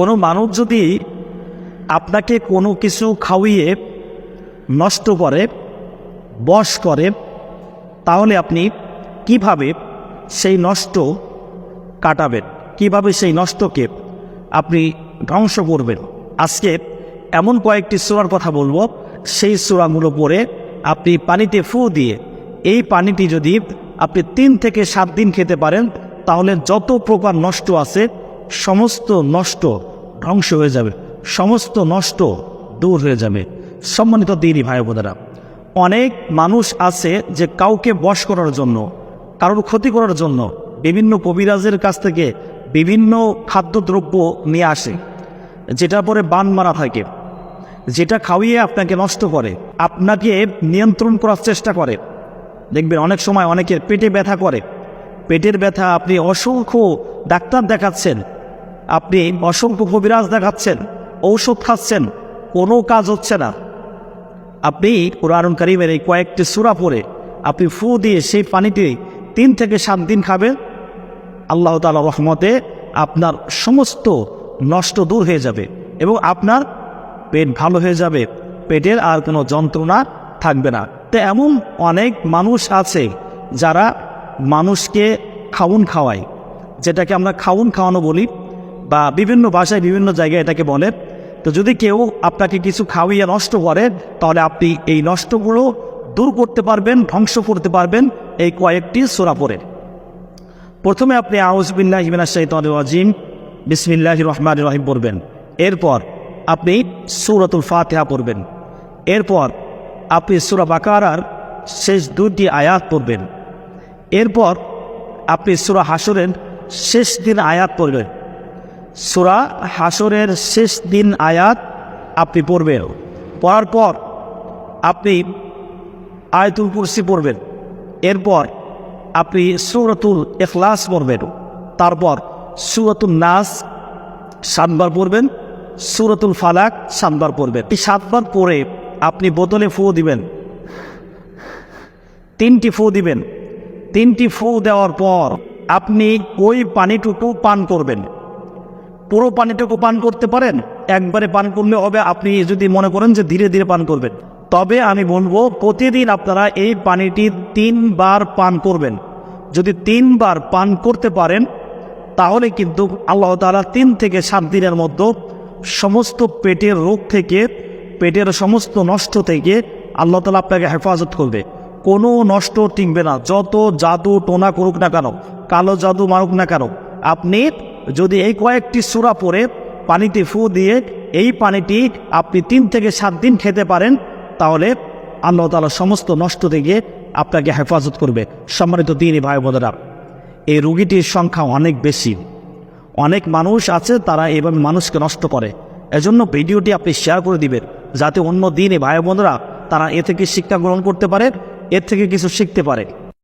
কোনো মানুষ যদি আপনাকে কোনো কিছু খাওয়িয়ে নষ্ট করে, বশ করে, তাহলে আপনি কীভাবে সেই নষ্ট কাটাবেন? কীভাবে সেই নষ্টকে আপনি ধ্বংস করবেন? আজকে এমন কয়েকটি সুরার কথা বলব। সেই সুরাগুলো পরে আপনি পানিতে ফু দিয়ে, এই পানিটি যদি আপনি তিন থেকে সাত দিন খেতে পারেন, তাহলে যত প্রকার নষ্ট আছে সমস্ত নষ্ট ধ্বংস হয়ে যাবে। সমস্ত নষ্ট দূর হয়ে যাবে। সম্মানিত দিনই ভাই বোনেরা, অনেক মানুষ আছে যে কাউকে বশ করার জন্য, কারোর ক্ষতি করার জন্য বিভিন্ন কবিরাজের কাছ থেকে বিভিন্ন খাদ্যদ্রব্য নিয়ে আসে যেটা পরে বান মারা থাকে, যেটা খাওয়িয়ে আপনাকে নষ্ট করে, আপনাকে নিয়ন্ত্রণ করার চেষ্টা করে। দেখবেন অনেক সময় অনেকের পেটে ব্যথা করে। পেটের ব্যথা, আপনি অসংখ্য ডাক্তার দেখাচ্ছেন আপনি অসংখ্য কবিরাজ দেখাচ্ছেন, ঔষধ খাচ্ছেন, কোনো কাজ হচ্ছে না। আপনি কোরআন করিমের এই কয়েকটি সুরা পরে আপনি ফু দিয়ে সেই পানিটি তিন থেকে সাত দিন খাবেন। আল্লাহ তালা রহমতে আপনার সমস্ত নষ্ট দূর হয়ে যাবে এবং আপনার পেট ভালো হয়ে যাবে। পেটের আর কোনো যন্ত্রণা থাকবে না। তো এমন অনেক মানুষ আছে যারা মানুষকে খাউন খাওয়ায়, যেটাকে আমরা খাউন খাওয়ানো বলি। বা বিভিন্ন ভাষায় বিভিন্ন জায়গায় এটাকে বলে। তো যদি কেউ আপনাকে কিছু খাওয়িয়ে নষ্ট করে, তাহলে আপনি এই নষ্টগুলো দূর করতে পারবেন, ধ্বংস করতে পারবেন এই কয়েকটি সোরা পরে প্রথমে আপনি আউজবিল্লাহ হিমিনা আজিম বিসমিল্লাহ রহমান রহিম পড়বেন। এরপর আপনি সুরতুল ফাতেহা পড়বেন। এরপর আপনি সুরা বাকারার শেষ দুটি আয়াত পড়বেন। এরপর আপনি সুরা হাসরের শেষ দিন আয়াত পড়বেন। সুরা হাসরের শেষ দিন আয়াত আপনি পড়বেন। পড়ার পর আপনি আয়তুল কুরসি পড়বেন। এরপর আপনি সুরতুল এখলাস পড়বেন। তারপর সুরতুল নাস সাতবার পড়বেন, সুরতুল ফালাক সাতবার পড়বেন। এই সাতবার পরে আপনি বোতলে ফু দিবেন। তিনটি ফু দিবেন। তিনটি ফু দেওয়ার পর আপনি ওই পানিটুকু পান করবেন। পুরো পানিটুকু পান করতে পারেন? একবারে পান করলে হবে, আপনি যদি মনে করেন যে ধীরে ধীরে পান করবেন। তবে আমি বলব, প্রতিদিন আপনারা এই পানিটি তিনবার পান করবেন। যদি তিনবার পান করতে পারেন, তাহলে কিন্তু আল্লাহ তাআলা তিন থেকে সাত দিনের মধ্যে সমস্ত পেটের রোগ থেকে, পেটের সমস্ত নষ্ট থেকে আল্লাহ তালা আপনাকে হেফাজত করবে। কোনো নষ্ট টিকবে না। যত জাদু টোনা করুক না কেন, কালো জাদু মারুক না কেন, আপনি যদি এই কয়েকটি সুরা পরে পানিতে ফু দিয়ে এই পানিটি আপনি তিন থেকে সাত দিন খেতে পারেন, তাহলে আল্লাহ তালা সমস্ত নষ্ট থেকে আপনাকে হেফাজত করবে। সম্মানিত দিনই ভাই বোনেরা, এই রুগীটির সংখ্যা অনেক বেশি। অনেক মানুষ আছে, তারা এভাবে মানুষকে নষ্ট করে। এজন্য ভিডিওটি আপনি শেয়ার করে দিবেন, যাতে অন্য দিনে ভাই বোনেরা তারা এ থেকে শিক্ষা গ্রহণ করতে পারে, এর থেকে কিছু শিখতে পারে।